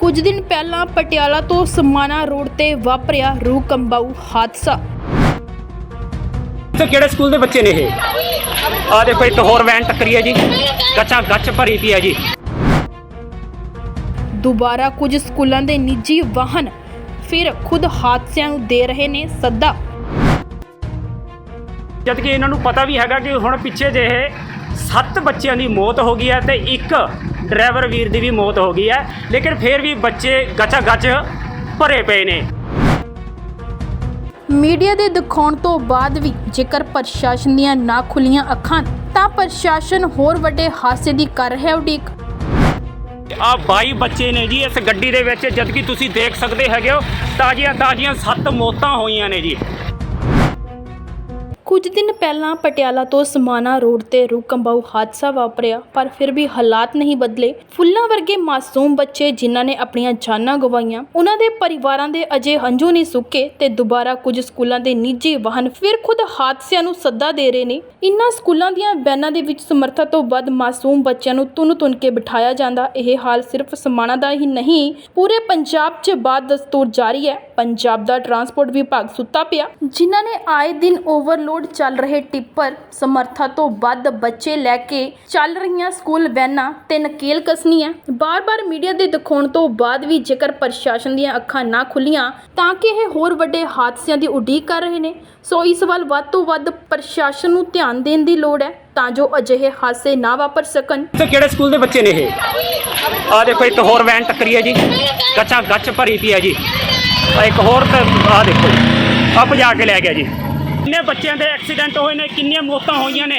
ਕੁਝ ਦਿਨ ਪਹਿਲਾਂ ਪਟਿਆਲਾ ਤੋਂ ਸਮਾਣਾ ਰੋਡ ਤੇ ਵਾਪਰਿਆ ਰੂਹ ਕੰਬਾਊ ਹਾਦਸਾ। ਤੇ ਕਿਹੜੇ ਸਕੂਲ ਦੇ ਬੱਚੇ ਨੇ ਇਹ? ਆ ਦੇਖੋ ਇੱਕ ਹੋਰ ਵੈਨ ਟੱਕਰੀ ਹੈ ਜੀ। ਗੱਚਾ ਗੱਚ ਭਰੀ ਪਈ ਹੈ ਜੀ। ਦੁਬਾਰਾ ਕੁਝ ਸਕੂਲਾਂ ਦੇ ਨਿੱਜੀ ਵਾਹਨ ਫਿਰ ਖੁਦ ਹਾਦਸਿਆਂ ਨੂੰ ਦੇ ਰਹੇ ਨੇ ਸੱਦਾ। ਜਦ ਕਿ ਇਹਨਾਂ ਨੂੰ ਪਤਾ ਵੀ ਹੈਗਾ ਕਿ ਹੁਣ ਪਿੱਛੇ ਜੇ ਇਹ ਸੱਤ ਬੱਚਿਆਂ ਦੀ ਮੌਤ ਹੋ ਗਈ ਹੈ ਤੇ ਇੱਕ ਡਰਾਈਵਰ ਵੀਰ ਦੀ ਵੀ ਮੌਤ ਹੋ ਗਈ ਹੈ ਲੇਕਿਨ ਫਿਰ ਵੀ ਬੱਚੇ ਗੱਚਾ ਗੱਚ ਭਰੇ ਪਏ ਨੇ। ਮੀਡੀਆ ਦੇ ਦਿਖਾਉਣ ਤੋਂ ਬਾਅਦ ਵੀ ਜੇਕਰ ਪ੍ਰਸ਼ਾਸਨ ਦੀਆਂ ਨਾ ਖੁੱਲੀਆਂ ਅੱਖਾਂ ਤਾਂ ਪ੍ਰਸ਼ਾਸਨ ਹੋਰ ਵੱਡੇ ਹਾਦਸੇ ਦੀ ਕਰ ਰਿਹਾ ਉਡੀਕ। ਆ 22 ਬੱਚੇ ਨੇ ਜੀ ਇਸ ਗੱਡੀ ਦੇ ਵਿੱਚ ਜਦ ਕਿ ਤੁਸੀਂ ਦੇਖ ਸਕਦੇ ਹੈਗੇ ਹੋ ਤਾਜ਼ੀਆਂ ਤਾਜ਼ੀਆਂ ਸੱਤ ਮੌਤਾਂ ਹੋਈਆਂ ਨੇ ਜੀ। ਕੁਝ ਦਿਨ ਪਹਿਲਾਂ ਪਟਿਆਲਾ ਤੋਂ ਸਮਾਣਾ ਰੋਡ ਤੇ ਰੂਹ ਕੰਬਾਊ ਹਾਦਸਾ ਵਾਪਰਿਆ, ਪਰ ਫਿਰ ਵੀ ਹਾਲਾਤ ਨਹੀਂ ਬਦਲੇ। ਫੁੱਲਾਂ ਵਰਗੇ ਮਾਸੂਮ ਬੱਚੇ ਜਿਨ੍ਹਾਂ ਨੇ ਆਪਣੀਆਂ ਜਾਨਾਂ ਗਵਾਈਆਂ, ਉਹਨਾਂ ਦੇ ਪਰਿਵਾਰਾਂ ਦੇ ਅਜੇ ਹੰਝੂ ਨਹੀਂ ਸੁੱਕੇ ਤੇ ਦੁਬਾਰਾ ਕੁਝ ਸਕੂਲਾਂ ਦੇ ਨਿੱਜੀ ਵਾਹਨ ਫਿਰ ਖੁਦ ਹਾਦਸਿਆਂ ਨੂੰ ਸੱਦਾ ਦੇ ਰਹੇ ਨੇ। ਇਨ੍ਹਾਂ ਸਕੂਲਾਂ ਦੀਆਂ ਬੈਨਾਂ ਦੇ ਵਿੱਚ ਸਮਰੱਥਾ ਤੋਂ ਵੱਧ ਮਾਸੂਮ ਬੱਚਿਆਂ ਨੂੰ ਤੁਨ ਤੁਨ ਕੇ ਬਿਠਾਇਆ ਜਾਂਦਾ। ਇਹ ਹਾਲ ਸਿਰਫ ਸਮਾਣਾ ਦਾ ਹੀ ਨਹੀਂ, ਪੂਰੇ ਪੰਜਾਬ 'ਚ ਬਾਦ ਦਸਤੂਰ ਜਾਰੀ ਹੈ। ਪੰਜਾਬ ਦਾ ਟਰਾਂਸਪੋਰਟ ਵਿਭਾਗ ਸੁੱਤਾ ਪਿਆ, ਜਿਨ੍ਹਾਂ ਨੇ ਆਏ ਦਿਨ ਓਵਰਲੋਡ ਚੱਲ ਰਹੇ ਟਿੱਪਰ ਸਮਰੱਥਾ ਤੋਂ ਵੱਧ ਬੱਚੇ ਲੈ ਕੇ ਚੱਲ ਰਹੀਆਂ ਸਕੂਲ ਵੈਨਾਂ ਤੇ ਨਕੇਲ ਕਸਣੀ ਹੈ ਬਾਰ-ਬਾਰ ਮੀਡੀਆ ਦੇ ਦਿਖਾਉਣ ਤੋਂ ਬਾਅਦ ਵੀ ਜੇਕਰ ਪ੍ਰਸ਼ਾਸਨ ਦੀਆਂ ਅੱਖਾਂ ਨਾ ਖੁੱਲੀਆਂ, ਤਾਂ ਕਿ ਇਹ ਹੋਰ ਵੱਡੇ ਹਾਦਸਿਆਂ ਦੀ ਉਡੀਕ ਕਰ ਰਹੇ ਨੇ। ਸੋ ਇਸ ਵੱਲ ਵੱਧ ਤੋਂ ਵੱਧ ਪ੍ਰਸ਼ਾਸਨ ਨੂੰ ਧਿਆਨ ਦੇਣ ਦੀ ਲੋੜ ਹੈ, ਤਾਂ ਜੋ ਅਜਿਹੇ ਹਾਦਸੇ ਨਾ ਵਾਪਰ ਸਕਣ। ਤੇ ਕਿਹੜੇ ਸਕੂਲ ਦੇ ਬੱਚੇ ਨੇ ਇਹ? ਆ ਦੇਖੋ, ਇੱਕ ਹੋਰ ਵੈਨ ਟੱਕਰੀ ਹੈ ਜੀ। ਗੱਚਾ ਗੱਚ ਭਰੀ ਪਈ ਹੈ ਜੀ। ਆ ਇੱਕ ਹੋਰ ਤੇ ਆ ਦੇਖੋ। ਆ ਭਜਾ ਕੇ ਲੈ ਗਿਆ ਜੀ। ਕਿੰਨੇ ਬੱਚਿਆਂ ਦੇ ਐਕਸੀਡੈਂਟ ਹੋਏ ਨੇ ਕਿੰਨੀਆਂ ਮੌਤਾਂ ਹੋਈਆਂ ਨੇ?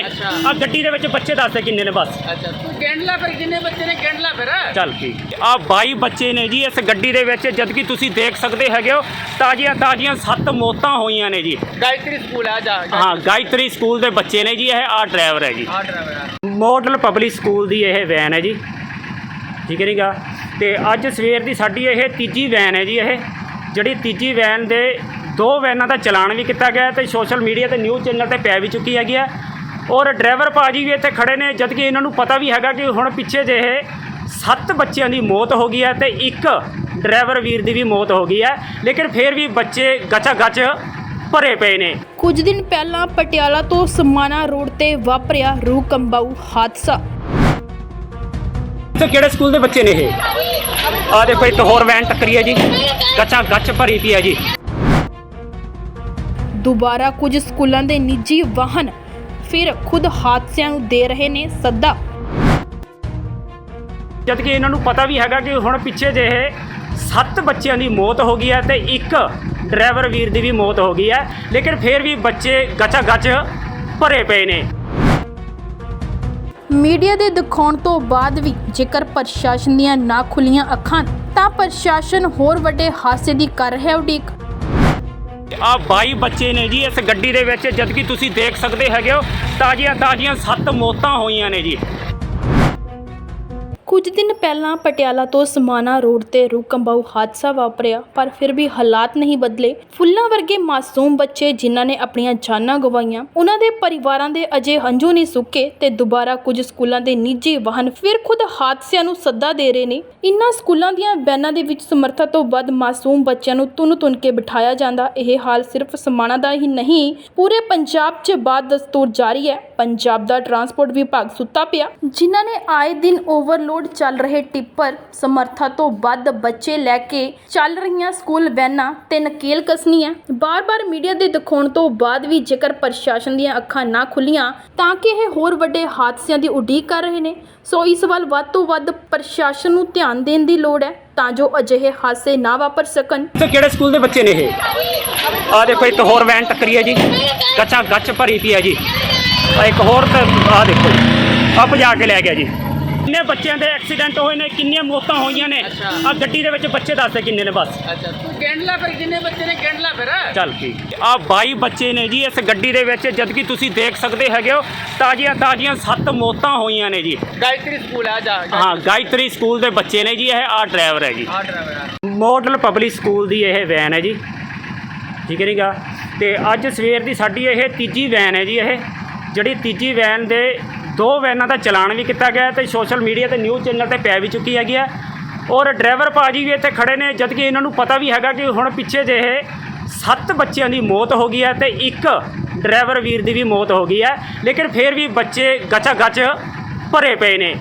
ਆ ਗੱਡੀ ਦੇ ਵਿੱਚ ਬੱਚੇ ਦੱਸਦੇ ਕਿੰਨੇ ਨੇ ਬਸ। ਅੱਛਾ ਤੂੰ ਗੈਂਡਲਾ ਫਿਰ ਕਿੰਨੇ ਬੱਚੇ ਨੇ ਗੈਂਡਲਾ ਫਿਰ? ਚੱਲ ਠੀਕ। ਆ 22 ਬੱਚੇ ਨੇ ਜੀ ਇਸ ਗੱਡੀ ਦੇ ਵਿੱਚ ਜਦ ਕਿ ਤੁਸੀਂ ਦੇਖ ਸਕਦੇ ਹੈਗੇ ਹੋ ਤਾਜ਼ੀਆਂ ਤਾਜ਼ੀਆਂ ਸੱਤ ਮੌਤਾਂ ਹੋਈਆਂ ਨੇ ਜੀ। ਗਾਇਤਰੀ ਸਕੂਲ ਆ ਜਾ ਹਾਂ ਗਾਇਤਰੀ ਸਕੂਲ ਦੇ ਬੱਚੇ ਨੇ ਜੀ ਇਹ ਆ ਡਰਾਈਵਰ ਹੈ ਜੀ। ਆ ਡਰਾਈਵਰ ਮਾਡਲ ਪਬਲਿਕ ਸਕੂਲ ਦੀ ਇਹ ਵੈਨ ਹੈ ਜੀ। ਠੀਕ ਹੈ ਨੀਗਾ ਤੇ ਅੱਜ ਸਵੇਰ ਦੀ ਸਾਡੀ ਇਹ ਤੀਜੀ ਵੈਨ ਹੈ ਜੀ ਇਹ ਜਿਹੜੀ ਤੀਜੀ ਵੈਨ ਦੇ ਦੋ ਵੈਨਾਂ ਦਾ ਚਲਾਨ ਵੀ ਕੀਤਾ ਗਿਆ ਤੇ ਸੋਸ਼ਲ ਮੀਡੀਆ ਤੇ ਨਿਊਜ਼ ਚੈਨਲ ਤੇ ਪੈ ਵੀ ਚੁੱਕੀ ਹੈਗੀ ਆ ਔਰ ਡਰਾਈਵਰ ਭਾਜੀ ਵੀ ਇੱਥੇ ਖੜੇ ਨੇ ਜਦ ਕਿ ਇਹਨਾਂ ਨੂੰ ਪਤਾ ਵੀ ਹੈਗਾ ਕਿ ਹੁਣ ਪਿੱਛੇ ਜੇ ਇਹ ਸੱਤ ਬੱਚਿਆਂ ਦੀ ਮੌਤ ਹੋ ਗਈ ਹੈ ਤੇ ਇੱਕ ਡਰਾਈਵਰ ਵੀਰ ਦੀ ਵੀ ਮੌਤ ਹੋ ਗਈ ਹੈ। ਲੇਕਿਨ ਫਿਰ ਵੀ ਬੱਚੇ ਗੱਚਾ ਗੱਚ ਭਰੇ ਪਏ ਨੇ। ਕੁਝ ਦਿਨ ਪਹਿਲਾਂ ਪਟਿਆਲਾ ਤੋਂ ਸਮਾਣਾ ਰੋਡ ਤੇ ਵਾਪਰਿਆ ਰੂਹ ਕੰਬਾਊ ਹਾਦਸਾ। ਤੇ ਕਿਹੜੇ ਸਕੂਲ ਦੇ ਬੱਚੇ ਨੇ ਇਹ? ਆ ਦੇਖੋ ਇੱਕ ਹੋਰ ਵੈਨ ਟੱਕਰੀ ਹੈ ਜੀ। ਗੱਚਾ ਗੱਚ ਭਰੀ ਪਈ ਹੈ ਜੀ। ਦੁਬਾਰਾ ਕੁਝ ਸਕੂਲਾਂ ਦੇ ਨਿੱਜੀ ਵਾਹਨ ਫਿਰ ਖੁਦ ਹਾਦਸਿਆਂ ਨੂੰ ਦੇ ਰਹੇ ਨੇ ਸੱਦਾ। ਜਦ ਕਿ ਇਹਨਾਂ ਨੂੰ ਪਤਾ ਵੀ ਹੈਗਾ ਕਿ ਹੁਣ ਪਿੱਛੇ ਜੇ ਇਹ ਸੱਤ ਬੱਚਿਆਂ ਦੀ ਮੌਤ ਹੋ ਗਈ ਹੈ ਤੇ ਇੱਕ ਡਰਾਈਵਰ ਵੀਰ ਦੀ ਵੀ ਮੌਤ ਹੋ ਗਈ ਹੈ ਲੇਕਿਨ ਫਿਰ ਵੀ ਬੱਚੇ ਗੱਚਾ ਗੱਚ ਭਰੇ ਪਏ ਨੇ। ਮੀਡੀਆ ਦੇ ਦਿਖਾਉਣ ਤੋਂ ਬਾਅਦ ਵੀ ਜੇਕਰ ਪ੍ਰਸ਼ਾਸਨ ਦੀਆਂ ਨਾ ਖੁੱਲੀਆਂ ਅੱਖਾਂ ਤਾਂ ਪ੍ਰਸ਼ਾਸਨ ਹੋਰ ਵੱਡੇ ਹਾਦਸੇ ਦੀ ਕਰ ਰਿਹਾ ਉਡੀਕ। ਆ 22 ਬੱਚੇ ਨੇ ਜੀ ਇਸ ਗੱਡੀ ਦੇ ਵਿੱਚ, ਜਦਕਿ ਤੁਸੀਂ ਦੇਖ ਸਕਦੇ ਹੈਗੇ ਹੋ ਤਾਜ਼ੀਆਂ ਤਾਜ਼ੀਆਂ ਸੱਤ ਮੌਤਾਂ ਹੋਈਆਂ ਨੇ ਜੀ। ਕੁਝ ਦਿਨ ਪਹਿਲਾਂ ਪਟਿਆਲਾ ਤੋਂ ਸਮਾਣਾ ਰੋਡ ਤੇ ਰੂਹ ਕੰਬਾਊ ਹਾਦਸਾ ਵਾਪਰਿਆ, ਪਰ ਫਿਰ ਵੀ ਹਾਲਾਤ ਨਹੀਂ ਬਦਲੇ। ਫੁੱਲਾਂ ਵਰਗੇ ਮਾਸੂਮ ਬੱਚੇ ਜਿਨ੍ਹਾਂ ਨੇ ਆਪਣੀਆਂ ਜਾਨਾਂ ਗਵਾਈਆਂ, ਉਹਨਾਂ ਦੇ ਪਰਿਵਾਰਾਂ ਦੇ ਅਜੇ ਹੰਝੂ ਨਹੀਂ ਸੁੱਕੇ ਤੇ ਦੁਬਾਰਾ ਕੁਝ ਸਕੂਲਾਂ ਦੇ ਨਿੱਜੀ ਵਾਹਨ ਫਿਰ ਖੁਦ ਹਾਦਸਿਆਂ ਨੂੰ ਸੱਦਾ ਦੇ ਰਹੇ ਨੇ। ਇਨ੍ਹਾਂ ਸਕੂਲਾਂ ਦੀਆਂ ਬੈਨਾਂ ਦੇ ਵਿੱਚ ਸਮਰੱਥਾ ਤੋਂ ਵੱਧ ਮਾਸੂਮ ਬੱਚਿਆਂ ਨੂੰ ਤੁਨ ਤੁਨ ਕੇ ਬਿਠਾਇਆ ਜਾਂਦਾ। ਇਹ ਹਾਲ ਸਿਰਫ ਸਮਾਣਾ ਦਾ ਹੀ ਨਹੀਂ, ਪੂਰੇ ਪੰਜਾਬ 'ਚ ਬਾਦ ਦਸਤੂਰ ਜਾਰੀ ਹੈ। ਪੰਜਾਬ ਦਾ ਟਰਾਂਸਪੋਰਟ ਵਿਭਾਗ ਸੁੱਤਾ ਪਿਆ, ਜਿਨ੍ਹਾਂ ਨੇ ਆਏ ਦਿਨ ਓਵਰਲੋਡ ਚੱਲ ਰਹੇ ਟਿੱਪਰ ਸਮਰੱਥਾ ਤੋਂ ਵੱਧ ਬੱਚੇ ਲੈ ਕੇ ਚੱਲ ਰਹੀਆਂ ਸਕੂਲ ਵੈਨਾਂ ਤੇ ਨਕੇਲ ਕਸਣੀ ਹੈ ਬਾਰ-ਬਾਰ ਮੀਡੀਆ ਦੇ ਦਿਖਾਉਣ ਤੋਂ ਬਾਅਦ ਵੀ ਜੇਕਰ ਪ੍ਰਸ਼ਾਸਨ ਦੀਆਂ ਅੱਖਾਂ ਨਾ ਖੁੱਲੀਆਂ, ਤਾਂ ਕਿ ਇਹ ਹੋਰ ਵੱਡੇ ਹਾਦਸਿਆਂ ਦੀ ਉਡੀਕ ਕਰ ਰਹੇ ਨੇ। ਸੋ ਇਸ ਵੱਲ ਵੱਧ ਤੋਂ ਵੱਧ ਪ੍ਰਸ਼ਾਸਨ ਨੂੰ ਧਿਆਨ ਦੇਣ ਦੀ ਲੋੜ ਹੈ, ਤਾਂ ਜੋ ਅਜਿਹੇ ਹਾਦਸੇ ਨਾ ਵਾਪਰ ਸਕਣ। ਤੇ ਕਿਹੜੇ ਸਕੂਲ ਦੇ ਬੱਚੇ ਨੇ ਇਹ? ਆ ਦੇਖੋ, ਇੱਕ ਹੋਰ ਵੈਨ ਟੱਕਰੀ ਹੈ ਜੀ। ਗੱਚਾ ਗੱਚ ਭਰੀ ਪਈ ਹੈ ਜੀ। ਆ ਇੱਕ ਹੋਰ ਤੇ ਆ ਦੇਖੋ। ਆ ਭਜਾ ਕੇ ਲੈ ਗਿਆ ਜੀ। ਕਿੰਨੇ ਬੱਚਿਆਂ ਦੇ ਐਕਸੀਡੈਂਟ ਹੋਏ ਨੇ ਕਿੰਨੀਆਂ ਮੌਤਾਂ ਹੋਈਆਂ ਨੇ? ਆ ਗੱਡੀ ਦੇ ਵਿੱਚ ਬੱਚੇ ਦੱਸਦੇ ਕਿੰਨੇ ਨੇ ਬਸ। ਅੱਛਾ ਤੂੰ ਗੈਂਡਲਾ ਫਿਰ ਕਿੰਨੇ ਬੱਚੇ ਨੇ ਗੈਂਡਲਾ ਫਿਰ? ਚੱਲ ਠੀਕ। ਆ 22 ਬੱਚੇ ਨੇ ਜੀ ਇਸ ਗੱਡੀ ਦੇ ਵਿੱਚ ਜਦ ਕਿ ਤੁਸੀਂ ਦੇਖ ਸਕਦੇ ਹੈਗੇ ਹੋ ਤਾਜ਼ੀਆਂ ਤਾਜ਼ੀਆਂ ਸੱਤ ਮੌਤਾਂ ਹੋਈਆਂ ਨੇ ਜੀ। ਗਾਇਤਰੀ ਸਕੂਲ ਆ ਜਾ ਹਾਂ ਗਾਇਤਰੀ ਸਕੂਲ ਦੇ ਬੱਚੇ ਨੇ ਜੀ ਇਹ ਆ ਡਰਾਈਵਰ ਹੈ ਜੀ। ਆ ਡਰਾਈਵਰ ਮਾਡਲ ਪਬਲਿਕ ਸਕੂਲ ਦੀ ਇਹ ਵੈਨ ਹੈ ਜੀ। ਠੀਕ ਹੈ ਨੀਗਾ ਤੇ ਅੱਜ ਸਵੇਰ ਦੀ ਸਾਡੀ ਇਹ ਤੀਜੀ ਵੈਨ ਹੈ ਜੀ ਇਹ ਜਿਹੜੀ ਤੀਜੀ ਵੈਨ ਦੇ ਦੋ ਵੈਨਾਂ ਦਾ ਚਲਾਨ ਵੀ ਕੀਤਾ ਗਿਆ ਤੇ ਸੋਸ਼ਲ ਮੀਡੀਆ ਤੇ ਨਿਊਜ਼ ਚੈਨਲ ਤੇ ਪੈ ਵੀ ਚੁੱਕੀ ਹੈਗੀ ਹੈ। ਔਰ ਡਰਾਈਵਰ ਭਾਜੀ ਵੀ ਇੱਥੇ ਖੜੇ ਨੇ, ਜਦ ਕਿ ਇਹਨਾਂ ਨੂੰ ਪਤਾ ਵੀ ਹੈਗਾ ਕਿ ਹੁਣ ਪਿੱਛੇ ਜਿਹੇ ਸੱਤ ਬੱਚਿਆਂ ਦੀ ਮੌਤ ਹੋ ਗਈ ਹੈ ਤੇ ਇੱਕ ਡਰਾਈਵਰ ਵੀਰ ਦੀ ਵੀ ਮੌਤ ਹੋ ਗਈ ਹੈ। ਲੇਕਿਨ ਫਿਰ ਵੀ ਬੱਚੇ ਗਚਾ ਗਚ ਭਰੇ ਪਏ ਨੇ।